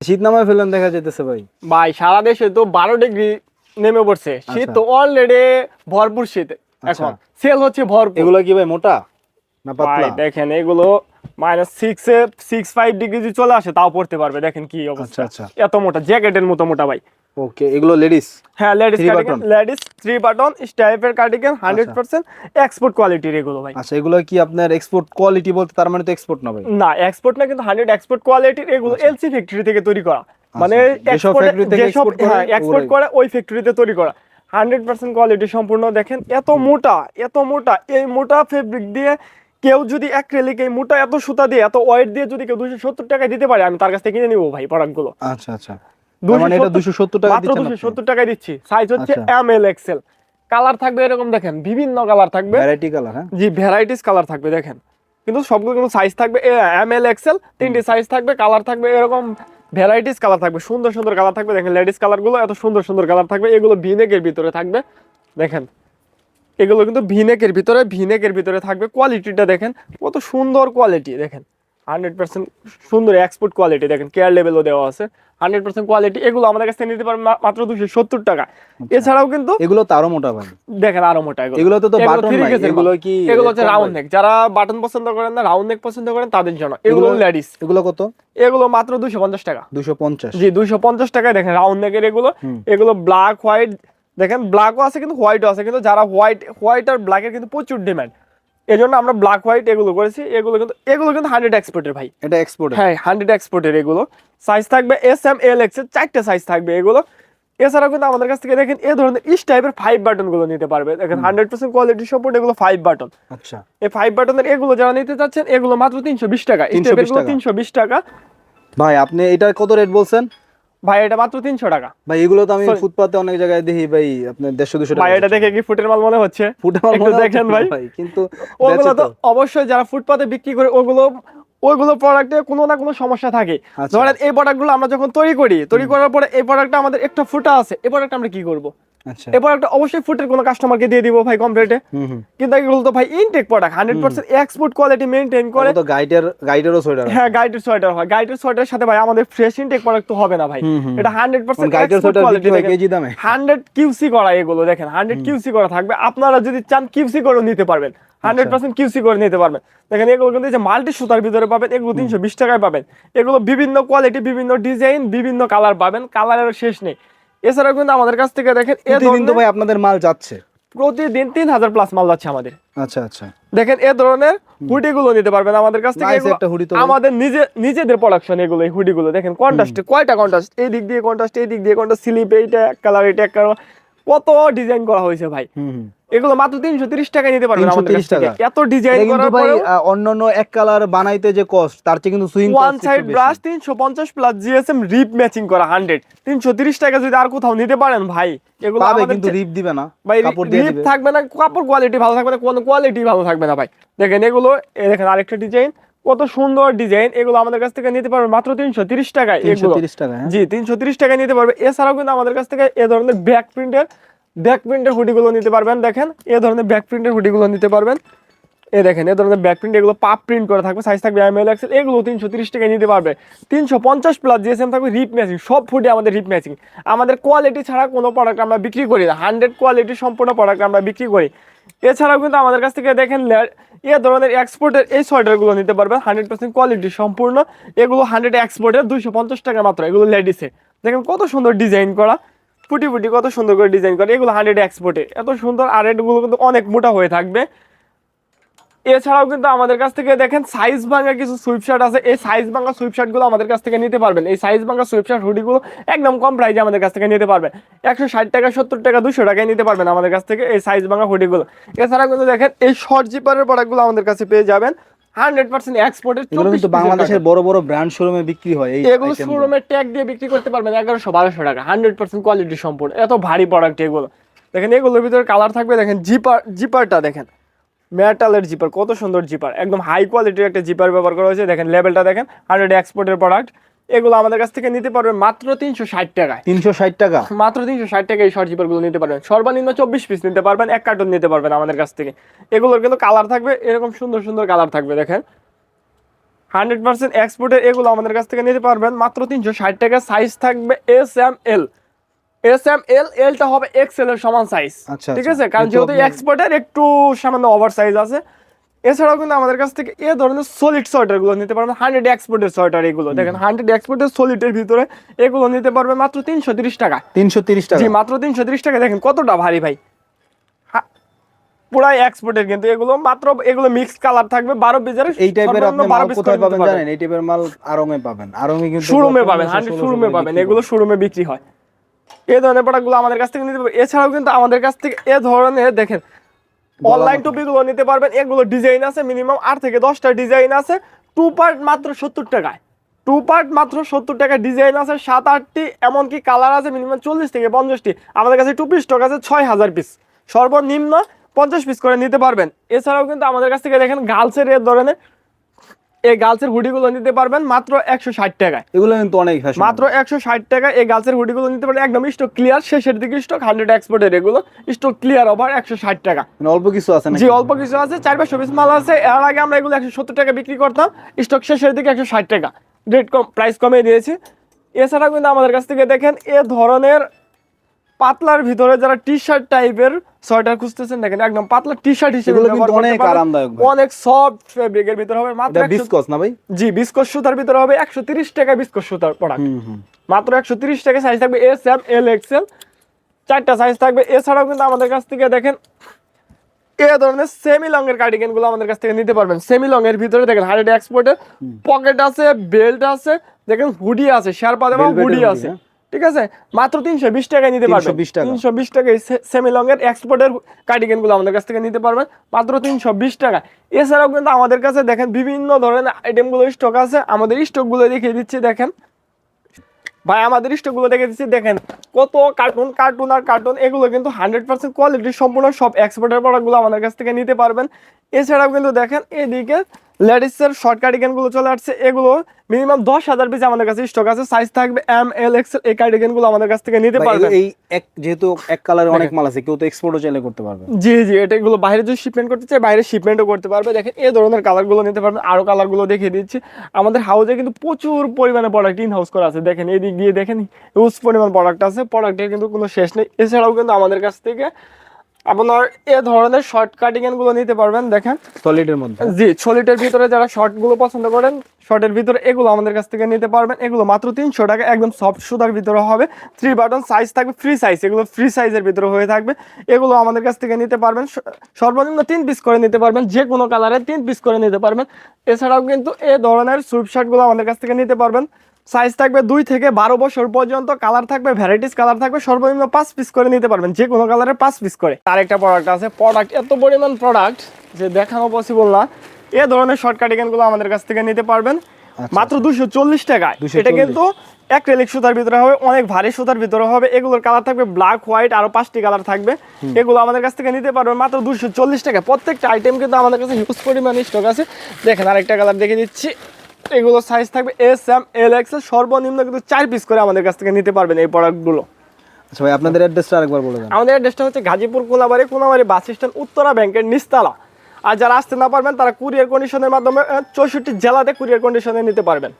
শীত নামে ফেলেন দেখা যেতেছে ভাই। ভাই সারা দেশে তো বারো ডিগ্রি নেমে পড়ছে। শীত তো অলরেডি ভরপুর শীত এখন। সেল হচ্ছে ভরপুর। এগুলো কি ভাই মোটা না পাতলা? দেখেন এগুলো minus six six five degree যদি চলে আসে তাও পড়তে পারবে। দেখেন কি অবস্থা। আচ্ছা, এত মোটা জ্যাকেটের মতো মোটা ভাই। ওকে এগুলো লেডিস হ্যাঁ ladies cardigan? Ladies three button স্টাইপের cardigan hundred percent export কোয়ালিটির এগুলো ভাই। আচ্ছা এগুলো কি আপনার এক্সপোর্ট কোয়ালিটি বলতে তার মানে তো এক্সপোর্ট না ভাই? না এক্সপোর্ট না কিন্তু হান্ড্রেড এক্সপোর্ট কোয়ালিটির এগুলো এলসি ফ্যাক্টরি থেকে তৈরি করা। মানে আচ্ছা, যেসব export করে, হ্যাঁ এক্সপোর্ট। করে ওই ফ্যাক্টরিতে তৈরি করা। হান্ড্রেড পার্সেন্ট কোয়ালিটি সম্পূর্ণ দেখেন এত মোটা এত মোটা এই মোটা ফেব্রিক দিয়ে কেউ যদি অ্যাক্রেলিক এই মোটা এত সুতা দিয়ে এত ওয়েট দিয়ে যদি কেউ দুশো সত্তর টাকায় দিতে পারে আমি তার কাছ থেকে কিনে নিবো ভাই প্রোডাক্টগুলো আচ্ছা আচ্ছা। মানে এটা 270 টাকা মাত্র দিচ্ছেন দুশো আপনি? সত্তর টাকায় দিচ্ছি। সাইজ হচ্ছে আচ্ছা। এম এল এক্সেল কালার থাকবে এরকম দেখেন বিভিন্ন কালার থাকবে। ভ্যারাইটি কালার হ্যাঁ? জি ভ্যারাইটিস কালার থাকবে দেখেন। কিন্তু সবগুলো কিন্তু সাইজ থাকবে এম এল এক্সেল তিনটি সাইজ থাকবে কালার থাকবে এরকম ভ্যারাইটিস কালার থাকবে সুন্দর সুন্দর কালার থাকবে দেখেন লেডিস কালারগুলো এত সুন্দর সুন্দর কালার থাকবে এগুলো ভিনেকের ভিতরে থাকবে দেখেন। এগুলো কিন্তু ভিনেকের ভিতরে ভিনেকের ভিতরে থাকবে কোয়ালিটিটা দেখেন কত সুন্দর কোয়ালিটি দেখেন। হান্ড্রেড পার্সেন্ট সুন্দর এক্সপোর্ট কোয়ালিটি দেখেন কেয়ার লেভেলও দেওয়া আছে। হান্ড্রেড পার্সেন্ট কোয়ালিটি এগুলো আমাদের কাছ নিতে পারবেন মাত্র দুশো সত্তর টাকা। এছাড়াও কিন্তু এগুলো তো আরও মোটা ভাই। দেখেন আরও মোটা এগুলো। তো এগুলো বাটন কি এগুলো হচ্ছে রাউন্ড নেক যারা বাটন পছন্দ করেন না রাউন্ড নেক পছন্দ করেন তাদের জন্য। এগুলো লেডিস এগুলো কত? এগুলো মাত্র দুশো পঞ্চাশ টাকা। 250 জি দুইশো পঞ্চাশ টাকায় দেখেন রাউন্ড নেকের এগুলো। এগুলো ব্ল্যাক হোয়াইট দেখেন ব্ল্যাকও আছে কিন্তু হোয়াইটও আছে কিন্তু যারা হোয়াইট হোয়াইট আর ব্ল্যাকের কিন্তু প্রচুর ডিমান্ড এই জন্য আমরা ব্ল্যাক হোয়াইট এগুলো করেছি। এগুলো কিন্তু এগুলো কিন্তু হান্ড্রেড এক্সপোর্টের ভাই। এটা এক্সপোর্ট হ্যাঁ হান্ড্রেড এক্সপোর্টের এগুলো। সাইজ থাকবে এস এম এল এক্সের চারটে সাইজ থাকবে এগুলো। এছাড়াও কিন্তু আমাদের কাছ থেকে দেখেন এই ধরনের ইস টাইপের ফাইভ বাটনগুলো নিতে পারবে। দেখেন হান্ড্রেড পার্সেন্ট কোয়ালিটি সাপোর্ট এগুলো ফাইভ বাটন আচ্ছা। এই ফাইভ বাটনের এগুলো যারা নিতে চাচ্ছেন এগুলো মাত্র তিনশো বিশ টাকা। 320 টাকা। তিনশো বিশ টাকা। ভাই আপনি এটা কত রেট বলছেন? ভাই এটা মাত্র তিনশো টাকা। ভাই এগুলো তো আমি ফুটপাতে অনেক জায়গায় দেখি ভাই আপনার ভাই এটা দেখে কি ফুটের মাল মনে হচ্ছে? ফুটের মাল মনে দেখেন ভাই। কিন্তু ওগুলো তো অবশ্যই যারা ফুটপাতে বিক্রি করে ওগুলো ওইগুলো প্রোডাক্টে কোনো না কোনো সমস্যা থাকে। আচ্ছা। ধরেন এই প্রোডাক্টগুলো আমরা যখন তৈরি করি তৈরি করার পরে এই প্রোডাক্টটা আমাদের একটা ফুটা আছে এই প্রোডাক্ট আমরা কি করব? আচ্ছা। এই প্রোডাক্টটা অবশ্যই ফুটের কোনো কাস্টমারকে দিয়ে দিব ভাই কম রেটে হুম হুম। কিন্তু এগুলো তো ভাই intact product hundred percent export quality maintain করে। তো গাইডের গাইডেরও সোয়েটার হ্যাঁ গাইডের সোয়েটার হয়। গাইডের সোয়েটারের সাথে ভাই আমাদের ফ্রেশ ইনটেক প্রোডাক্ট তো হবে না ভাই। এটা হান্ড্রেড পার্সেন্ট গাইডের সোয়েটার বিক্রি হয় কেজি দামে। হান্ড্রেড কিউসি করা এগুলো দেখেন। হান্ড্রেড কিউসি করা থাকবে। আপনারা যদি চান কিউসি করে নিতে পারবেন। হান্ড্রেড পার্সেন্ট কিউসি করে নিতে পারবেন। দেখেন এগুলো কিন্তু যে মাল্টি সুতার ভিতরে পাবেন এগুলো তিনশো বিশ টাকায় পাবেন। এগুলো বিভিন্ন কোয়ালিটি বিভিন্ন ডিজাইন বিভিন্ন কালার পাবেন। কালারের শেষ নেই। এছাড়াও কিন্তু আমাদের কাছ থেকে দেখেন প্রতিদিন তো ভাই আপনাদের মাল যাচ্ছে। প্রতিদিন তিন হাজার প্লাস মাল যাচ্ছে আমাদের। আচ্ছা আচ্ছা। দেখেন এ ধরনের হুডি গুলো নিতে পারবেন আমাদের কাছ থেকে আমাদের নিজে নিজেদের প্রোডাকশন এগুলো এই হুডি গুলো দেখেন কন্ট্রাস্ট কয়টা কন্ট্রাস্ট এই দিক দিয়ে কন্ট্রাস্ট এই দিক দিয়ে কন্ট্রাস্ট স্লিপ এইটা এক কালার এটা এক কালার কত ডিজাইন করা হয়েছে ভাই? এগুলো মাত্র তিনশো তিরিশ টাকায় নিতে পারবেন আমাদের কাছ থেকে। টাকা। এত ডিজাইন করার ভাই আহ, অন্যান্য এক কালার বানাইতে যে কস্ট তার চেয়ে কিন্তু সুইং ওয়ান সাইড ব্রাশ তিনশো পঞ্চাশ প্লাস জিএসএম রিপ ম্যাচিং করা হান্ড্রেড তিনশো তিরিশ টাকা যদি আর কোথাও নিতে পারেন ভাই এগুলো কিন্তু রিপ দিবে না ভাই রিপ থাকবে না কাপড় কোয়ালিটি ভালো থাকবে না কোনো কোয়ালিটি ভালো থাকবে না ভাই। দেখেন এগুলো দেখেন আরেকটা ডিজাইন কত সুন্দর ডিজাইন এগুলো আমাদের কাছ থেকে নিতে পারবে মাত্র তিনশো তিরিশ টাকায় এগুলো। 330 টাকা হ্যাঁ। জি তিনশো তিরিশ টাকায় নিতে পারবে। এছাড়াও কিন্তু আমাদের কাছ থেকে এ ধরনের ব্যাক প্রিন্টের ব্যাক প্রিন্টের হুডিগুলো নিতে পারবেন দেখেন। এ ধরনের ব্যাক প্রিন্টের হুডিগুলো নিতে পারবেন। এ দেখেন এ ধরনের ব্যাক প্রিন্ট এগুলো পাপ প্রিন্ট করা থাকবে সাইজ থাকবে এম এল এক্সেল এগুলো তিনশো তিরিশ টাকায় নিতে পারবে। তিনশো পঞ্চাশ প্লাস জিএসএম থাকবে রিপ ম্যাচিং সব ফুডে আমাদের রিপ ম্যাচিং আমাদের কোয়ালিটি ছাড়া কোনো প্রোডাক্ট আমরা বিক্রি করি না। হান্ড্রেড কোয়ালিটি সম্পূর্ণ প্রোডাক্ট আমরা বিক্রি করি। এছাড়াও কিন্তু আমাদের কাছ থেকে দেখেন এ ধরনের এক্সপোর্টের এই সোয়েটারগুলো নিতে পারবেন হান্ড্রেড পার্সেন্ট কোয়ালিটি সম্পূর্ণ। এগুলো হান্ড্রেড এক্সপোর্টের দুইশো পঞ্চাশ টাকা মাত্র, এগুলো লেডিসে দেখেন কত সুন্দর ডিজাইন করা ফুটি ফুটি কত সুন্দর করে ডিজাইন করা, এগুলো হান্ড্রেড এক্সপোর্টে এত সুন্দর আর এগুলো কিন্তু অনেক মোটা হয়ে থাকবে। এছাড়াও কিন্তু আমাদের কাছ থেকে দেখেন সাইজ ভাঙা কিছু সুইপশার্ট আছে। এই সাইজ ভাঙা সুইপশার্টগুলো আমাদের কাছ থেকে নিতে পারবেন। এই সাইজ ভাঙা সুইপশার্ট হুডিগুলো একদম কম প্রাইসে আমাদের কাছ থেকে নিতে পারবেন। একশো ষাট টাকা সত্তর টাকা দুশো টাকায় নিতে পারবেন আমাদের কাছ থেকে এই সাইজ ভাঙা হুডিগুলো এছাড়াও কিন্তু দেখেন এই শর্ট জিপারের প্রোডাক্টগুলো আমাদের কাছে পেয়ে যাবেন। হান্ড্রেড পার্সেন্ট এক্সপোর্টের এগুলো কিন্তু বাংলাদেশের বড় বড় ব্র্যান্ড শোরুমে বিক্রি হয় এগুলো item শোরুমের ট্যাগ দিয়ে বিক্রি করতে পারবেন এগারোশো বারোশো টাকা। হান্ড্রেড পার্সেন্ট কোয়ালিটি সম্পূর্ণ। এত ভারী প্রোডাক্ট এগুলো। দেখেন এগুলোর ভিতরে কালার থাকবে দেখেন জিপার জিপারটা দেখেন। মেটালের জিপার কত সুন্দর জিপার একদম হাই কোয়ালিটির একটা জিপার ব্যবহার করা হয়েছে। দেখেন লেভেলটা দেখেন হান্ড্রেড এক্সপোর্টের প্রোডাক্ট এগুলো আমাদের কাছ থেকে নিতে পারবেন মাত্র তিনশো ষাট টাকায়। 360 টাকা। মাত্র তিনশো ষাট টাকা এই শর্ট জিপারগুলো নিতে পারবেন। সর্বনিম্ন চব্বিশ পিস নিতে পারবেন এক কার্টন নিতে পারবেন আমাদের কাছ থেকে। এগুলোর কিন্তু কালার থাকবে এরকম সুন্দর সুন্দর কালার থাকবে দেখেন। হান্ড্রেড পার্সেন্ট এক্সপোর্টের এগুলো আমাদের কাছ থেকে নিতে পারবেন মাত্র তিনশো ষাট টাকা। সাইজ থাকবে S M L S M L এলটা হবে এক্সেল এর সমান সাইজ আচ্ছা, ঠিক আচ্ছা। আছে? কারণ যেহেতু এক্সপোর্টের একটু সামান্য ওভার সাইজ আছে এছাড়াও কিন্তু আমাদের কাছ থেকে এ ধরনের সলিড সোয়েটারগুলো নিতে পারবেন হান্ড্রেড এক্সপোর্টের সোয়েটার এগুলো। দেখেন হান্ড্রেড এক্সপোর্টের সলিডের ভিতরে এগুলো নিতে পারবেন মাত্র তিনশো তিরিশ টাকা। তিনশো তিরিশ টাকা। জি মাত্র তিনশো তিরিশ টাকা। দেখেন কতটা ভারী ভাই। পুরাই এক্সপোর্টের কিন্তু এগুলো মাত্র এগুলো মিক্স কালার থাকবে বারো পিসের এই টাইপের আপনি মাল কোথায় পাবেন জানেন? এই টাইপের মাল পাবেন। কিন্তু শোরুমে পাবেন 1600 শোরুমে পাবেন। এগুলো শোরুমে বিক্রি হয়। এই ধরনের প্রোডাক্টগুলো আমাদের কাছ থেকে নিতে পারবেন এছাড়াও কিন্তু আমাদের কাছ থেকে এ ধরনের দেখেন অনলাইন টপিকগুলো নিতে পারবেন। এগুলো ডিজাইন আছে মিনিমাম আট থেকে দশটা ডিজাইন আছে। টু পার্ট মাত্র সত্তর টাকায়। টু পার্ট মাত্র সত্তর টাকা ডিজাইন আছে সাত আটটি এমনকি কালার আছে মিনিমাম চল্লিশ থেকে পঞ্চাশটি। আমাদের কাছে টু পিস স্টক আছে ছয় হাজার পিস সর্বনিম্ন পঞ্চাশ পিস করে নিতে পারবেন। এছাড়াও কিন্তু আমাদের কাছ থেকে দেখেন গার্লসের এ ধরনের এই গার্লসের হুডিগুলো নিতে পারবেন মাত্র একশো ষাট টাকায়। এগুলো কিন্তু অনেক মাত্র একশো ষাট টাকা এই গাছের হুডিগুলো নিতে পারবেন একদম স্টক ক্লিয়ার শেষের দিকে স্টক হান্ড্রেড এক্সপোর্টের এগুলো স্টক ক্লিয়ার ওভার একশো ষাট টাকা। মানে অল্প কিছু আছে জি অল্প কিছু আছে চার পাঁচশো পিস মাল আছে। এর আগে আমরা এগুলো একশো সত্তর টাকা বিক্রি করতাম স্টক শেষের দিকে একশো ষাট টাকা। রেট কম প্রাইস কমিয়ে দিয়েছি। এছাড়া কিন্তু আমাদের কাছ থেকে দেখেন এ ধরনের পাতলার ভিতরে যারা টি শার্ট টাইপের সোয়েটার খুঁজতেছেন দেখেন একদম পাতলা টি শার্ট হিসেবে অনেক। আরামদায়ক। অনেক সফট ফেব্রিকের ভিতরে হবে মাত্র এটা 100 বিসকস না ভাই? জি বিস্কস সুতার ভিতরে হবে একশো তিরিশ টাকা বিস্কস সুতার প্রোডাক্ট মাত্র একশো তিরিশ টাকা সাইজ থাকবে S M L X L চারটা সাইজ থাকবে এছাড়াও কিন্তু আমাদের কাছ থেকে দেখেন এ ধরনের সেমি লং এর কার্ডিগানগুলো আমাদের কাছ থেকে নিতে পারবেন। সেমি লং এর ভিতরে দেখেন হান্ড্রেড এক্সপোর্টের পকেট আছে বেল্ট আছে দেখেন হুডি আছে শেয়ার দেওয়া হুডি আছে। হ্যাঁ। ঠিক আছে? মাত্র তিনশো বিশ টাকায় নিতে পারবেন। 320 টাকা। তিনশো বিশ টাকায় সেমি লং এর এক্সপোর্টের কার্ডিগানগুলো আমাদের কাছ থেকে নিতে পারবেন। মাত্র তিনশো বিশ টাকা। এছাড়াও কিন্তু আমাদের কাছে দেখেন বিভিন্ন ধরনের আইটেমগুলো স্টক আছে। আমাদের স্টকগুলো দেখিয়ে দিচ্ছি দেখেন। ভাই আমাদের স্টকগুলো দেখে দিচ্ছি দেখেন। কত কার্টুন কার্টুন আর কার্টুন এগুলো কিন্তু হান্ড্রেড পার্সেন্ট কোয়ালিটি সম্পূর্ণ সব এক্সপোর্টের প্রোডাক্টগুলো আমাদের কাছ থেকে নিতে পারবেন। এছাড়াও কিন্তু দেখেন এদিকে লেডিসের শর্ট কার্ডিগানগুলো চলে আসছে। এগুলো মিনিমাম দশ হাজার পিস আমাদের কাছে স্টক আছে। সাইজ থাকবে এম এল এক্স এই কার্ডিগানগুলো আমাদের কাছ থেকে নিতে ভাই, পারবেন এই এক যেহেতু এক কালারে অনেক মাল আছে কেউ তো এক্সপোর্টও চাইলে করতে পারবে। জি জি এটা এগুলো বাইরে যদি শিপমেন্ট করতে চাই বাইরে শিপমেন্টও করতে পারবে। দেখেন এই ধরনের কালারগুলো নিতে পারবেন। আরও কালারগুলো দেখিয়ে দিচ্ছি। আমাদের হাউসে কিন্তু প্রচুর পরিমাণে প্রোডাক্ট ইন হাউস করা আছে। দেখেন এদিক দিয়ে দেখেন হিউজ পরিমাণ প্রোডাক্ট আছে। প্রোডাক্টের কিন্তু কোনো শেষ নেই। এছাড়াও কিন্তু আমাদের কাছ থেকে আপনার এ ধরনের শর্ট কাটিংগুলো নিতে পারবেন দেখেন। সলিডের মধ্যে। জি ছলিটের ভিতরে যারা শর্টগুলো পছন্দ করেন শর্টের ভিতরে এগুলো আমাদের কাছ থেকে নিতে পারবেন। এগুলো মাত্র তিনশো টাকা একদম সফট সুতার ভিতরে হবে। থ্রি বাটন সাইজ থাকবে ফ্রি সাইজ এগুলো ফ্রি সাইজের ভিতরে হয়ে থাকবে। এগুলো আমাদের কাছ থেকে নিতে পারবেন সর্বনিম্ন তিন পিস করে নিতে পারবেন যে কোনো কালারে তিন পিস করে নিতে পারবেন। এছাড়াও কিন্তু এ ধরনের সুইপ শার্টগুলো আমাদের কাছ থেকে নিতে পারবেন। সাইজ থাকবে দুই থেকে বারো বছর পর্যন্ত কালার থাকবে ভ্যারাইটিস কালার থাকবে সর্বনিম্ন পাঁচ পিস করে নিতে পারবেন যে কোনো কালারের পাঁচ পিস করে। তার একটা প্রোডাক্ট আছে প্রোডাক্ট এত পরিমাণ প্রোডাক্ট যে দেখানো পসিবল না। এ ধরনের শর্ট কাটিংগুলো আমাদের কাছ থেকে নিতে পারবেন। মাত্র দুশো চল্লিশ টাকায়। 240 এটা কিন্তু অ্যাক্রেলিক সুতার ভিতরে হবে অনেক ভারী সুতার ভিতরে হবে। এগুলোর কালার থাকবে ব্ল্যাক হোয়াইট আরও পাঁচটি কালার থাকবে। এগুলো আমাদের কাছ থেকে নিতে পারবেন মাত্র দুশো চল্লিশ টাকা প্রত্যেকটা আইটেম কিন্তু আমাদের কাছে হিউজ পরিমাণে স্টক আছে। দেখেন আরেকটা কালার দেখে দিচ্ছি। এগুলো সাইজ থাকবে এস এম এল এক্সেল সর্বনিম্ন কিন্তু চার পিস করে আমাদের কাছ থেকে নিতে পারবেন এই প্রোডাক্টগুলো আচ্ছা ভাই আপনাদের অ্যাড্রেসটা আরেকবার বলে দেন। আমাদের অ্যাড্রেসটা হচ্ছে গাজীপুর কোনাবাড়ি কোনাবাড়ি বাস স্ট্যান্ড উত্তরা ব্যাংকের নিস্তালা আর যারা আসতে না পারবেন তারা কুরিয়ার কন্ডিশনের মাধ্যমে চৌষট্টি জেলাতে কুরিয়ার কন্ডিশনে নিতে পারবেন।